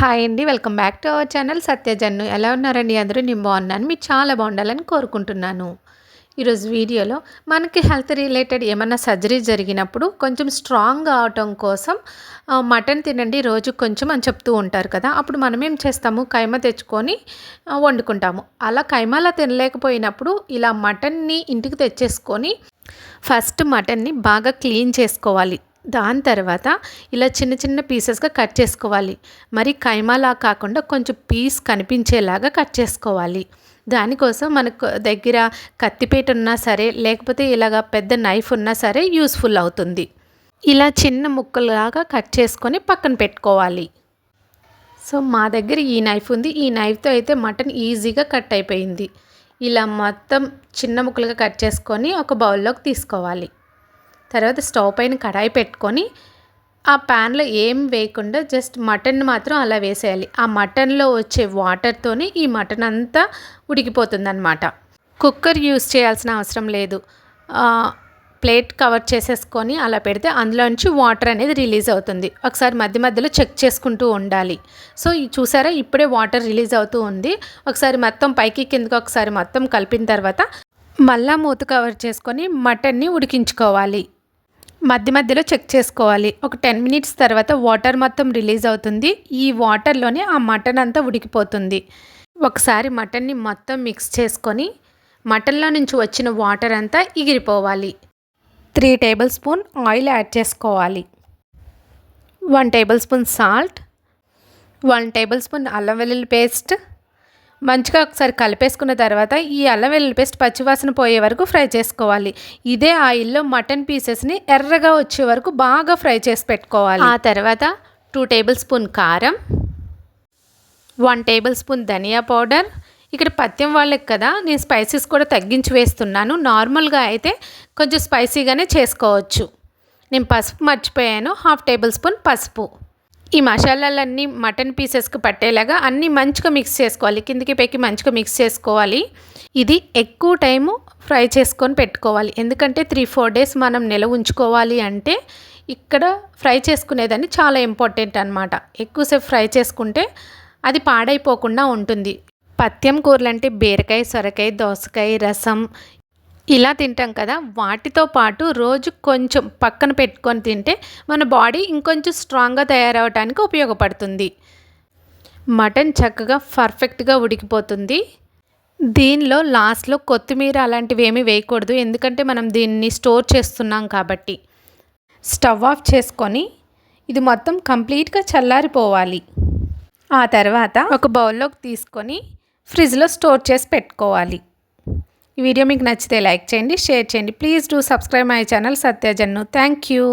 Hi అండి welcome back to our channel సత్యజన్ను ఎలా ఉన్నారండి అందరూ? నేను బాగున్నాను. మీరు చాలా బాగుండాలని కోరుకుంటున్నాను. ఈరోజు వీడియోలో మనకి హెల్త్ రిలేటెడ్ ఏమైనా సర్జరీ జరిగినప్పుడు కొంచెం స్ట్రాంగ్ అవటం కోసం మటన్ తినండి రోజు కొంచెం అని చెప్తూ ఉంటారు కదా. అప్పుడు మనం ఏం చేస్తాము? కైమ తెచ్చుకొని వండుకుంటాము. అలా కైమాలా తినలేకపోయినప్పుడు ఇలా మటన్ని ఇంటికి తెచ్చేసుకొని ఫస్ట్ మటన్ని బాగా క్లీన్ చేసుకోవాలి. దాని తర్వాత ఇలా చిన్న చిన్న పీసెస్గా కట్ చేసుకోవాలి. మరి కైమాలా కాకుండా కొంచెం పీస్ కనిపించేలాగా కట్ చేసుకోవాలి. దానికోసం మనకు దగ్గర కత్తిపేట ఉన్నా సరే లేకపోతే ఇలాగ పెద్ద నైఫ్ ఉన్నా సరే యూస్ఫుల్ అవుతుంది. ఇలా చిన్న ముక్కలుగా కట్ చేసుకొని పక్కన పెట్టుకోవాలి. సో మా దగ్గర ఈ నైఫ్ ఉంది. ఈ నైఫ్తో అయితే మటన్ ఈజీగా కట్ అయిపోయింది. ఇలా మొత్తం చిన్న ముక్కలుగా కట్ చేసుకొని ఒక బౌల్లోకి తీసుకోవాలి. తర్వాత స్టవ్ పైన కడాయి పెట్టుకొని ఆ ప్యాన్లో ఏం వేయకుండా జస్ట్ మటన్ మాత్రం అలా వేసేయాలి. ఆ మటన్లో వచ్చే వాటర్తోనే ఈ మటన్ అంతా ఉడికిపోతుంది అనమాట కుక్కర్ యూస్ చేయాల్సిన అవసరం లేదు. ప్లేట్ కవర్ చేసేసుకొని అలా పెడితే అందులోంచి వాటర్ అనేది రిలీజ్ అవుతుంది. ఒకసారి మధ్య మధ్యలో చెక్ చేసుకుంటూ ఉండాలి. సో చూసారా? ఇప్పుడే వాటర్ రిలీజ్ అవుతూ ఉంది. ఒకసారి మొత్తం పైకి కిందకి ఒకసారి మొత్తం కలిపిన తర్వాత మళ్ళా మూత కవర్ చేసుకొని మటన్ని ఉడికించుకోవాలి. మధ్య మధ్యలో చెక్ చేసుకోవాలి. ఒక టెన్ మినిట్స్ తర్వాత వాటర్ మొత్తం రిలీజ్ అవుతుంది. ఈ వాటర్లోనే ఆ మటన్ అంతా ఉడికిపోతుంది. ఒకసారి మటన్ని మొత్తం మిక్స్ చేసుకొని మటన్లో నుంచి వచ్చిన వాటర్ అంతా ఎగిరిపోవాలి three tablespoon oil add చేసుకోవాలి. One tablespoon salt one tablespoon అల్లం వెల్లుల్లి పేస్ట్ మంచిగా ఒకసారి కలిపేసుకున్న తర్వాత ఈ అల్లం వెల్లుల్లి పేస్ట్ పచ్చివాసన పోయే వరకు ఫ్రై చేసుకోవాలి. ఇదే ఆయిల్లో మటన్ పీసెస్ని ఎర్రగా వచ్చే వరకు బాగా ఫ్రై చేసి పెట్టుకోవాలి. ఆ తర్వాత టూ టేబుల్ స్పూన్ కారం వన్ టేబుల్ స్పూన్ ధనియా పౌడర్. ఇక్కడ పత్యం వాళ్ళకి కదా నేను స్పైసెస్ కూడా తగ్గించి వేస్తున్నాను. నార్మల్గా అయితే కొంచెం స్పైసీగానే చేసుకోవచ్చు. నేను పసుపు మర్చిపోయాను హాఫ్ టేబుల్ స్పూన్ పసుపు. ఈ మసాలాలన్నీ మటన్ పీసెస్కి పట్టేలాగా అన్నీ మంచిగా మిక్స్ చేసుకోవాలి. కిందికి పెక్కి మంచిగా మిక్స్ చేసుకోవాలి. ఇది ఎక్కువ టైము ఫ్రై చేసుకొని పెట్టుకోవాలి. ఎందుకంటే త్రీ ఫోర్ డేస్ మనం నిలవ ఉంచుకోవాలి అంటే ఇక్కడ ఫ్రై చేసుకునేదాన్ని చాలా ఇంపార్టెంట్ అనమాట ఎక్కువసేపు ఫ్రై చేసుకుంటే అది పాడైపోకుండా ఉంటుంది. పత్యం కూరలు అంటే బీరకాయ సొరకాయ దోసకాయ రసం ఇలా తింటాం కదా వాటితో పాటు రోజు కొంచెం పక్కన పెట్టుకొని తింటే మన బాడీ ఇంకొంచెం స్ట్రాంగ్గా తయారవడానికి ఉపయోగపడుతుంది. మటన్ చక్కగా పర్ఫెక్ట్గా ఉడికిపోతుంది. దీనిలో లాస్ట్లో కొత్తిమీర అలాంటివి ఏమీ వేయకూడదు ఎందుకంటే మనం దీన్ని స్టోర్ చేస్తున్నాం కాబట్టి. స్టవ్ ఆఫ్ చేసుకొని ఇది మొత్తం కంప్లీట్గా చల్లారిపోవాలి. ఆ తర్వాత ఒక బౌల్లోకి తీసుకొని ఫ్రిడ్జ్లో స్టోర్ చేసి పెట్టుకోవాలి. ఈ వీడియో మీకు నచ్చితే లైక్ చేయండి షేర్ చేయండి. Please do subscribe my channel సత్యజన్ను thank you